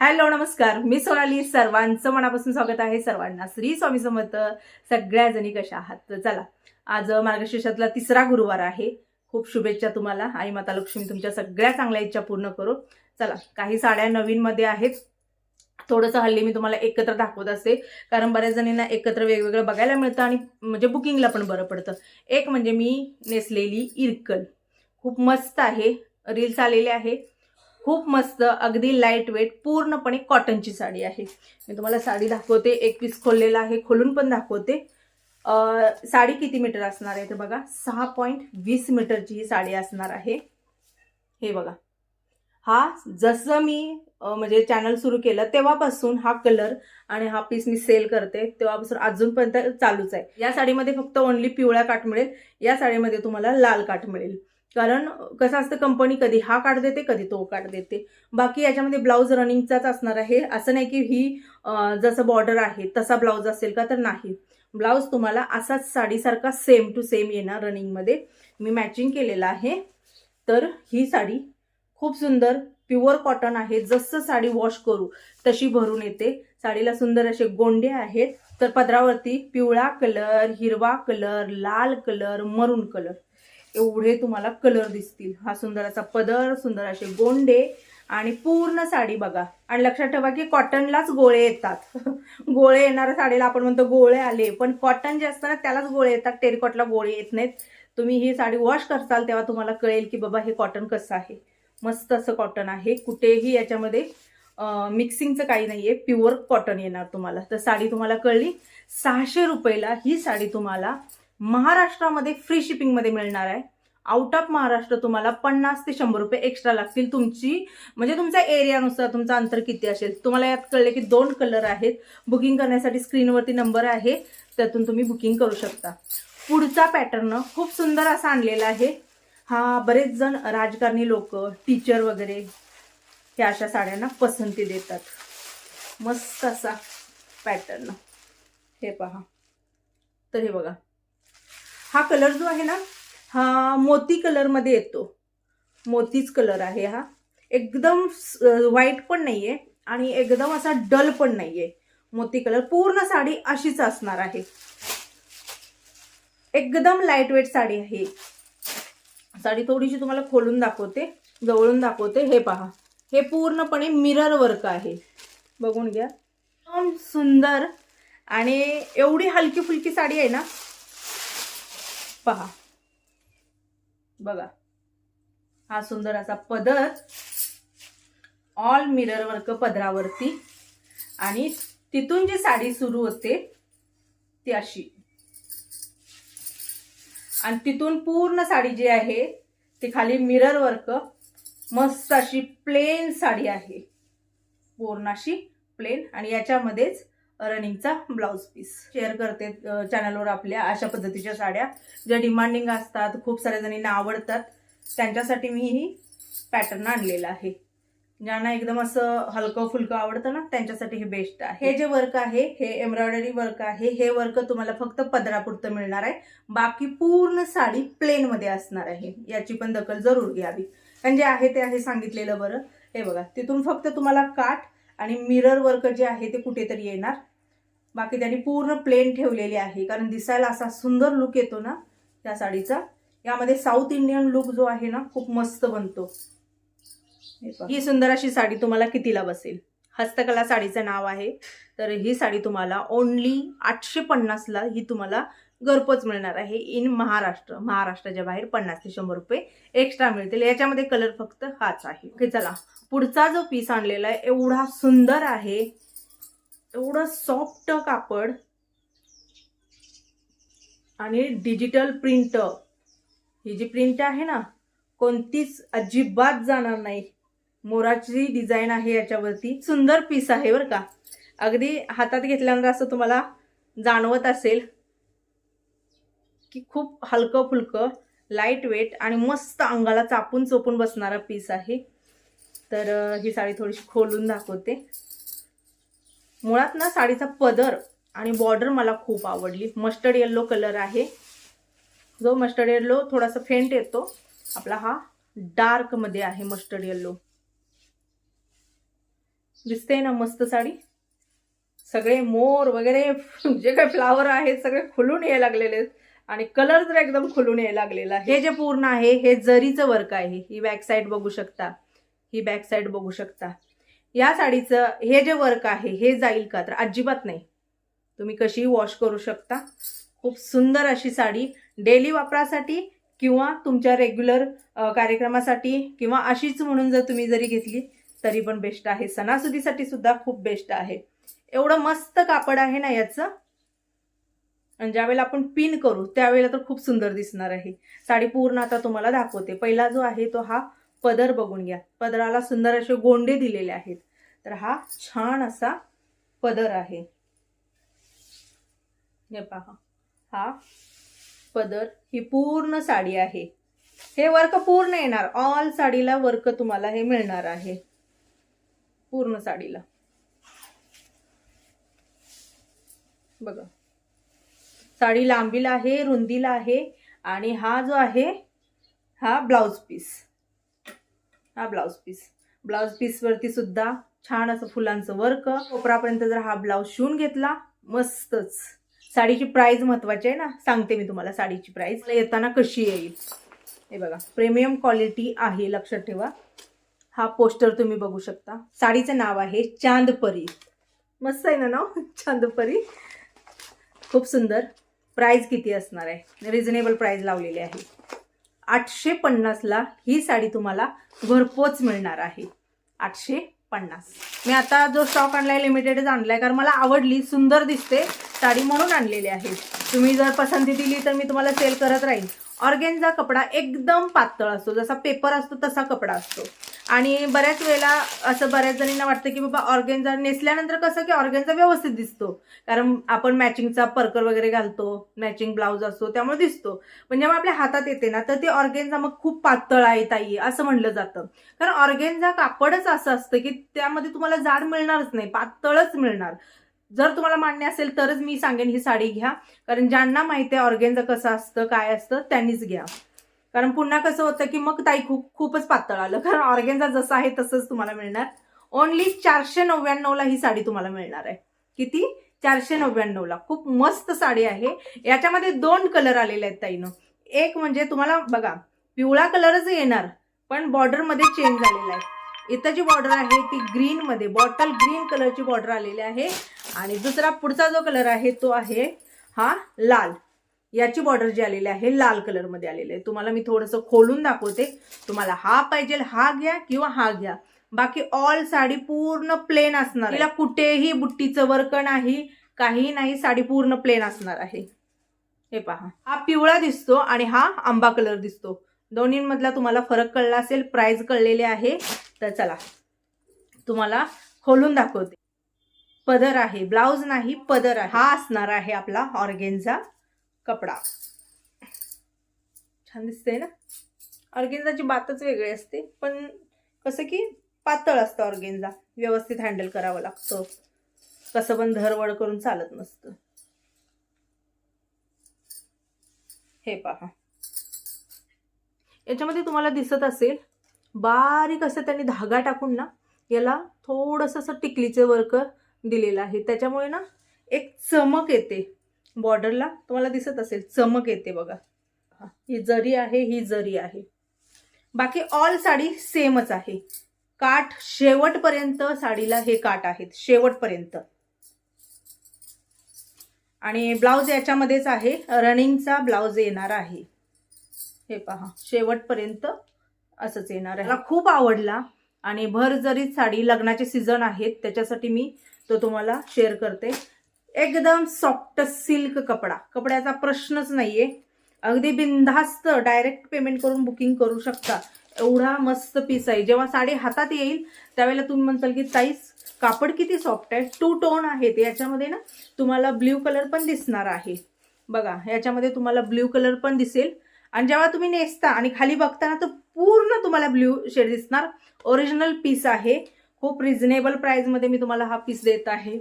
Hello नमस्कार. मी सोनाली. सर्वांचं मनापासून स्वागत आहे. सर्वांना श्री स्वामी समर्थ. सगळ्या जणी कशा आहात? तर चला आज मार्गशीर्षातला तिसरा गुरुवार आहे. खूप शुभेच्छा तुम्हाला. आई माता लक्ष्मी तुमच्या सगळ्या चांगल्या इच्छा पूर्ण करो. चला काही साड्या नवीनमध्ये आहेत. थोडंसं हल्ली मी तुम्हाला एकत्र दाखवत असते. कारण बऱ्याच जणींना एकत्र वेगवेगळं बघायला मिळतं आणि म्हणजे बुकिंगला पण बरं पडतं. एक म्हणजे मी नेसलेली इरकल. खूप मस्त आहे. रील्स आलेले आहे. खूप मस्त अगदी लाइट वेट पूर्णपणे कॉटनची साडी आहे. मी तुम्हाला साडी दाखवते. एक पीस खोललेला आहे खोलून पण दाखवते. साडी किती मीटर असणार आहे तर बघा? सहा पॉईंट वीस मीटरची ही साडी असणार आहे. हे बघा. हा जसं मी म्हणजे चॅनल सुरू केलं तेव्हापासून हा कलर आणि हा पीस मी सेल करते. तेव्हापासून अजूनपर्यंत चालूच आहे. या साडीमध्ये फक्त ओनली पिवळा काठ मिळेल. या साडीमध्ये तुम्हाला लाल काठ मिळेल. कारण कसं असतं कंपनी कधी हा काढ देते कधी तो काढ देते. बाकी याच्यामध्ये ब्लाऊज रनिंगचाच असणार आहे. असं नाही की ही जसं बॉर्डर आहे तसा ब्लाऊज असेल का तर नाही. ब्लाऊज तुम्हाला असाच साडीसारखा सेम टू सेम येणार रनिंगमध्ये मी मॅचिंग केलेलं आहे. तर ही साडी खूप सुंदर प्युअर कॉटन आहे. जसं साडी वॉश करू तशी भरून येते. साडीला सुंदर असे गोंडे आहेत. तर पदरावरती पिवळा कलर हिरवा कलर लाल कलर मरून कलर एवढे तुम्हाला कलर दिसतील. हा सुंदर असा पदर सुंदर असे गोंडे आणि पूर्ण साडी बघा. आणि लक्षात ठेवा की कॉटनलाच गोळे येतात. गोळे येणाऱ्या साडीला आपण म्हणतो गोळे आले पण कॉटन जे असतं ना त्यालाच गोळे येतात. टेरिकॉटला गोळे येत नाहीत. तुम्ही ही साडी वॉश करसाल तेव्हा तुम्हाला कळेल की बाबा हे कॉटन कसं आहे. मस्त असं कॉटन आहे. कुठेही याच्यामध्ये मिक्सिंगचं काही नाहीये. प्युअर कॉटन येणार तुम्हाला. तर साडी तुम्हाला कळली. सहाशे रुपयेला ही साडी तुम्हाला महाराष्ट्रामध्ये फ्री शिपिंगमध्ये मिळणार आहे. आउट ऑफ महाराष्ट्र तुम्हाला पन्नास ते शंभर रुपये एक्स्ट्रा लागतील तुमची. म्हणजे तुमच्या एरियानुसार तुमचं अंतर किती असेल? तुम्हाला यात कळले की दोन कलर आहेत. बुकिंग करण्यासाठी स्क्रीनवरती नंबर आहे. त्यातून तुम्ही बुकिंग करू शकता. पुढचा पॅटर्न खूप सुंदर असा आणलेला आहे. हा बरेच जण राजकारणी लोक टीचर वगैरे ह्या अशा साड्यांना पसंती देतात. मस्त असा पॅटर्न हे पहा. तर हे बघा. हा कलर जो आहे ना हा मोती कलरमध्ये येतो. मोतीच कलर आहे हा. एकदम व्हाईट पण नाहीये आणि एकदम असा डल पण नाहीये. मोती कलर पूर्ण साडी अशीच असणार आहे. एकदम लाइट वेट साडी आहे साडी थोडीशी तुम्हाला खोलून दाखवते जवळून दाखवते. हे पहा. हे पूर्णपणे मिरर वर्क आहे. बघून घ्या. एकदम सुंदर आणि एवढी हलकी फुलकी साडी आहे ना पहा. बघा. हा सुंदर असा पदर ऑल मिरर वर्क पदरावरती. आणि तिथून जी साडी सुरू होते ती अशी. आणि तिथून पूर्ण साडी जी आहे ती खाली मिरर वर्क मस्त अशी प्लेन साडी आहे. पूर्ण अशी प्लेन आणि याच्यामध्येच रनिंगचा ब्लाऊज पीस. शेअर करते चॅनलवर आपल्या अशा पद्धतीच्या साड्या. ज्या डिमांडिंग असतात खूप साऱ्या जणींना आवडतात त्यांच्यासाठी मी ही पॅटर्न आणलेलं आहे. ज्यांना एकदम असं हलकं फुलकं आवडतं ना त्यांच्यासाठी हे बेस्ट आहे. हे जे वर्क आहे हे एम्ब्रॉयडरी वर्क आहे हे वर्क तुम्हाला फक्त पदरापुरतं मिळणार आहे. बाकी पूर्ण साडी प्लेनमध्ये असणार आहे. याची पण दखल जरूर घ्यावी. कारण जे आहे ते आहे सांगितलेलं बरं. हे बघा तिथून फक्त तुम्हाला काठ आणि मिरर वर्क जे आहे ते कुठेतरी येणार. बाकी त्यांनी पूर्ण प्लेन ठेवलेली आहे. कारण दिसायला असा सुंदर लुक येतो ना त्या साडीचा. यामध्ये साऊथ इंडियन लुक जो आहे ना खूप मस्त बनतो. ही सुंदर अशी साडी तुम्हाला कितीला बसेल? हस्तकला साडीचं नाव आहे. तर ही साडी तुम्हाला ओनली आठशे पन्नासला ही तुम्हाला घरपोच मिळणार आहे इन महाराष्ट्र. महाराष्ट्राच्या बाहेर पन्नास ते शंभर रुपये एक्स्ट्रा मिळतील. याच्यामध्ये कलर फक्त हाच आहे. ओके चला. पुढचा जो पीस आणलेला आहे एवढा सुंदर आहे. एवढं सॉफ्ट कापड. आणि डिजिटल प्रिंट ही जी प्रिंट आहे ना कोणतीच अजिबात जाणार नाही. मोराची डिझाईन आहे याच्यावरती. सुंदर पीस आहे बरं का. अगदी हातात घेतल्यानंतर असं तुम्हाला जाणवत असेल. की खूप हलकं फुलकं लाइट वेट आणि मस्त अंगाला चापून चोपून बसणारा पीस आहे. तर ही साडी थोडीशी खोलून दाखवते. मुळात ना साडीचा पदर आणि बॉर्डर मला खूप आवडली. मस्टर्ड येल्लो कलर आहे. जो मस्टर्ड येल्लो थोडासा फेंट येतो आपला हा डार्कमध्ये आहे मस्टर्ड येल्लो दिसते ना मस्त साडी? सगळे मोर वगैरे जे काही फ्लावर आहेत सगळे खुलून यायला लागलेले आहेत. आणि कलर तर एकदम खुलून यायला लागलेला हे जे पूर्ण आहे हे जरीचं वर्क आहे ही बॅक साईड बघू शकता. ही बॅक साईड बघू शकता. या साडीचं हे जे वर्क आहे हे जाईल का? तर अजिबात नाही. तुम्ही कशी वॉश करू शकता. खूप सुंदर अशी साडी. डेली वापरासाठी किंवा तुमच्या रेग्युलर कार्यक्रमासाठी किंवा अशीच म्हणून जर तुम्ही जरी घेतली तरी पण बेस्ट आहे. सणासुदीसाठी सुद्धा खूप बेस्ट आहे. एवढं मस्त कापड आहे ना याचं? आणि ज्यावेळेला आपण पिन करू त्यावेळेला तर खूप सुंदर दिसणार आहे. साडी पूर्ण आता तुम्हाला दाखवते. पहिला जो आहे तो हा पदर बघून घ्या. पदराला सुंदर असे गोंडे दिलेले आहेत. तर हा छान असा पदर आहे. हे पहा. हा पदर ही पूर्ण साडी आहे. हे वर्क पूर्ण येणार. ऑल साडीला वर्क तुम्हाला हे मिळणार आहे. पूर्ण साडीला. बघा. साडी लांबीला आहे रुंदीला आहे आणि हा जो आहे हा ब्लाऊज पीस. हा ब्लाऊज पीस. ब्लाऊज पीसवरती सुद्धा छान असं फुलांचं वर्क. कोपरापर्यंत जर हा ब्लाऊज शिवून घेतला मस्तच. साडीची प्राईज महत्वाची आहे ना? सांगते मी तुम्हाला साडीची प्राईज येताना कशी येईल? हे बघा प्रीमियम क्वालिटी आहे लक्षात ठेवा. हा पोस्टर तुम्ही बघू शकता. साडीचं नाव आहे चांदपरी. मस्त आहे ना नाव? चांदपरी. खूप सुंदर. प्राइस किती असणार आहे? रिझनेबल प्राइस लावलेली आहे. आठशे पन्नासला ही साडी तुम्हाला घरपोच मिळणार आहे. आठशे पन्नास मी आता जो स्टॉक आणलाय लिमिटेडच आणलाय कारण मला आवडली सुंदर दिसते साडी म्हणून आणलेली आहे. तुम्ही जर पसंती दिली तर मी तुम्हाला सेल करत राहील ऑर्गेनचा कपडा एकदम पातळ असतो. जसा पेपर असतो तसा कपडा असतो. आणि बऱ्याच वेळेला असं बऱ्याच जणींना वाटतं की बाबा ऑर्गेन्झा नेसल्यानंतर कसं की ऑर्गेन्झा व्यवस्थित दिसतो. कारण आपण मॅचिंगचा पर्कर वगैरे घालतो मॅचिंग ब्लाऊज असतो त्यामुळे दिसतो. पण जेव्हा आपल्या हातात येते ना तर ते ऑर्गेन्झा मग खूप पातळ आहे ताई असं म्हणलं जातं. कारण ऑर्गेन्झा कापडच असं असतं की त्यामध्ये तुम्हाला जाड मिळणारच नाही पातळच मिळणार. जर तुम्हाला मान्य असेल तरच मी सांगेन ही साडी घ्या. कारण ज्यांना माहिती आहे ऑर्गेन्झा कसं असतं काय असतं त्यांनीच घ्या. कारण पुन्हा कसं होतं की मग ताई खूप खूपच पातळ आलं. कारण ऑर्गेन्झा जसं आहे तसंच तुम्हाला मिळणार. ओनली चारशे नव्याण्णवला ही साडी तुम्हाला मिळणार आहे. किती? चारशे नव्याण्णवला. खूप मस्त साडी आहे. याच्यामध्ये दोन कलर आलेले आहेत ताईनं. एक म्हणजे तुम्हाला बघा पिवळा कलरच येणार पण बॉर्डरमध्ये चेंज झालेला आहे. इथं जी बॉर्डर आहे ती ग्रीनमध्ये बॉटल ग्रीन कलरची बॉर्डर आलेली आहे. आणि दुसरा पुढचा जो कलर आहे तो आहे हा लाल. याची बॉर्डर जी आलेली आहे लाल कलरमध्ये आलेली आहे. तुम्हाला मी थोडंसं खोलून दाखवते. तुम्हाला हा पाहिजे हा घ्या किंवा हा घ्या. बाकी ऑल साडी पूर्ण प्लेन असणार तिला कुठेही बुट्टीचं वर्क नाही काही नाही साडी पूर्ण प्लेन असणार आहे. हे पहा. हा पिवळा दिसतो आणि हा आंबा कलर दिसतो. दोन्हीमधला तुम्हाला फरक कळला असेल प्राइस कळलेले आहे. तर चला तुम्हाला खोलून दाखवते. पदर आहे ब्लाउज नाही पदर आहे. हा असणार आहे आपला ऑर्गेनचा कपडा. छान दिसते ना? ऑर्गेन्झाची बातच वेगळी असते पण कसं की पातळ असतं ऑर्गेन्झा. व्यवस्थित हँडल करावं लागतं. कसं पण धरवड करून चालत नसतं. हे पहा. याच्यामध्ये तुम्हाला दिसत असेल बारीक असं त्यांनी धागा टाकून ना याला थोडंसं असं टिकलीचं वर्क दिलेलं आहे. त्याच्यामुळे ना एक चमक येते. बॉर्डरला तुम्हाला दिसत असेल चमक येते बघा. ही जरी आहे ही जरी आहे. बाकी ऑल साडी सेमच आहे. काठ शेवटपर्यंत साडीला हे काठ आहेत शेवटपर्यंत. आणि ब्लाउज याच्यामध्येच आहे रनिंगचा ब्लाउज येणार आहे. हे पहा शेवटपर्यंत असंच येणार आहे. मला खूप आवडला आणि भर जरी साडी लग्नाचे सीझन आहेत त्याच्यासाठी मी तो तुम्हाला शेअर करते. एकदम सॉफ्ट सिल्क कपडा. कपड्याचा प्रश्नच नाहीये. अगदी बिनधास्त डायरेक्ट पेमेंट करून बुकिंग करू शकता. एवढा मस्त पीस आहे. जेव्हा साडी हातात येईल त्यावेळेला तुम्ही म्हणताल की ताईस कापड किती सॉफ्ट आहे? टू टोन आहे याच्यामध्ये ना तुम्हाला ब्ल्यू कलर पण दिसणार आहे. बघा याच्यामध्ये तुम्हाला ब्ल्यू कलर पण दिसेल. आणि जेव्हा तुम्ही नेसता आणि खाली बघताना तर पूर्ण तुम्हाला ब्ल्यू शेड दिसणार. ओरिजिनल पीस आहे. खूप रिझनेबल प्राइसमध्ये मी तुम्हाला हा पीस देत आहे.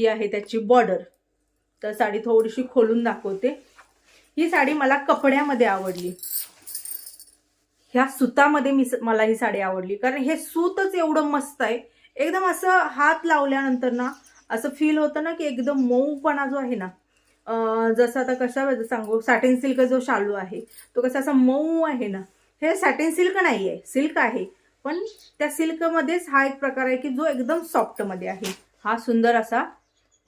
ही आहे त्याची बॉर्डर तर साडी थोडीशी खोलून दाखवते. ही साडी मला कपड्यामध्ये आवडली. ह्या सुतामध्ये मी मला ही साडी आवडली. कारण हे सूतच एवढं मस्त आहे. एकदम असं हात लावल्यानंतर ना असं फील होतं ना की एकदम मऊपणा जो आहे ना जसं आता कशा सांगू सॅटिन सिल्क जो शालू आहे तो कसा असा मऊ आहे ना. हे सॅटिन सिल्क नाही आहे सिल्क आहे. पण त्या सिल्कमध्येच हा एक प्रकार आहे की जो एकदम सॉफ्टमध्ये आहे. हा सुंदर असा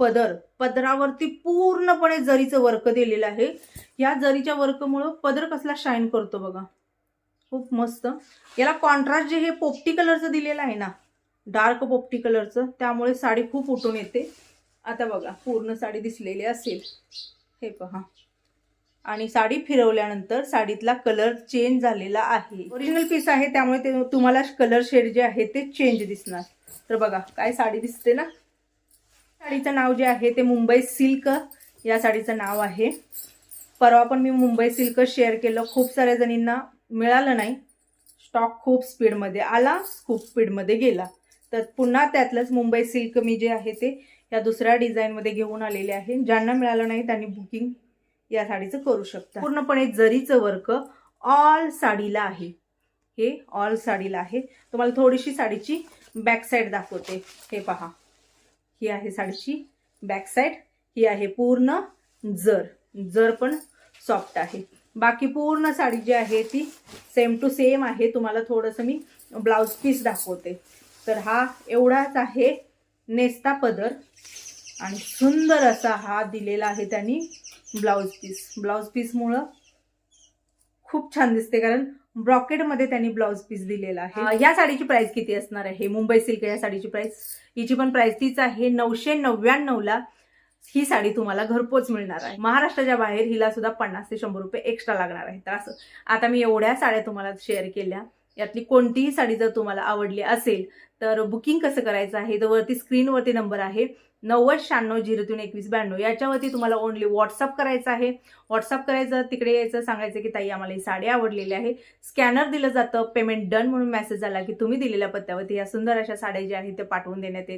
पदर पदरावरती पूर्णपणे जरीचं वर्क दिलेलं आहे. या जरीच्या वर्कमुळं पदर कसला शाईन करतो बघा. खूप मस्त. याला कॉन्ट्रास्ट जे हे पोपटी कलरचं दिलेलं आहे ना डार्क पोपटी कलरचं त्यामुळे साडी खूप उठून येते. आता बघा पूर्ण साडी दिसलेली असेल. हे पहा. आणि साडी फिरवल्यानंतर साडीतला कलर चेंज झालेला आहे. ओरिजिनल पीस आहे त्यामुळे ते तुम्हाला कलर शेड जे आहे ते चेंज दिसणार. तर बघा काय साडी दिसते ना? साडीचं नाव जे आहे ते मुंबई सिल्क या साडीचं नाव आहे. परवा पण मी मुंबई सिल्क शेअर केलं. खूप साऱ्या जणींना मिळालं नाही. स्टॉक खूप स्पीडमध्ये आला खूप स्पीडमध्ये गेला. तर पुन्हा त्यातलंच मुंबई सिल्क मी जे आहे ते या दुसऱ्या डिझाईनमध्ये घेऊन आलेले आहे. ज्यांना मिळालं नाही त्यांनी बुकिंग या साडीचं करू शकता. पूर्णपणे जरीचं वर्क ऑल साडीला आहे. हे ऑल साडीला आहे. तुम्हाला थोडीशी साडीची बॅक साईड दाखवते. हे पहा. ही आहे साडीची बॅक साईड ही आहे पूर्ण जर. जर पण सॉफ्ट आहे. बाकी पूर्ण साडी जी आहे ती सेम टू सेम आहे. तुम्हाला थोडंसं मी ब्लाऊज पीस दाखवते. तर हा एवढाच आहे नेस्ता पदर. आणि सुंदर असा हा दिलेला आहे त्यांनी ब्लाऊज पीस ब्लाऊज पीसमुळं खूप छान दिसते कारण ब्रॉकेटमध्ये त्यांनी ब्लाऊज पीस दिलेला आहे. या साडीची प्राइस किती असणार आहे? मुंबई सिल्क या साडीची प्राइस हिची पण प्राइस तीच आहे. नऊशे नव्याण्णवला ही साडी तुम्हाला घरपोच मिळणार आहे. महाराष्ट्राच्या बाहेर हिला सुद्धा पन्नास ते शंभर रुपये एक्स्ट्रा लागणार आहे. तर असं आता मी एवढ्या साड्या तुम्हाला शेअर केल्या. यातली कोणतीही साडी जर तुम्हाला आवडली असेल तर बुकिंग कसं करायचं आहे? तर वरती स्क्रीनवरती नंबर आहे. नव्वद शहाण्णव झिरो तीन एकवीस ब्याण्णव याच्यावरती तुम्हाला ओनली व्हॉट्सअप करायचं आहे. व्हॉट्सअप करायचं तिकडे यायचं सांगायचं की ताई आम्हाला ही साडी आवडलेली आहे. स्कॅनर दिलं जातं पेमेंट डन म्हणून मेसेज आला की तुम्ही दिलेल्या पत्त्यावरती या सुंदर अशा साड्या ज्या आहेत त्या पाठवून देण्यात येत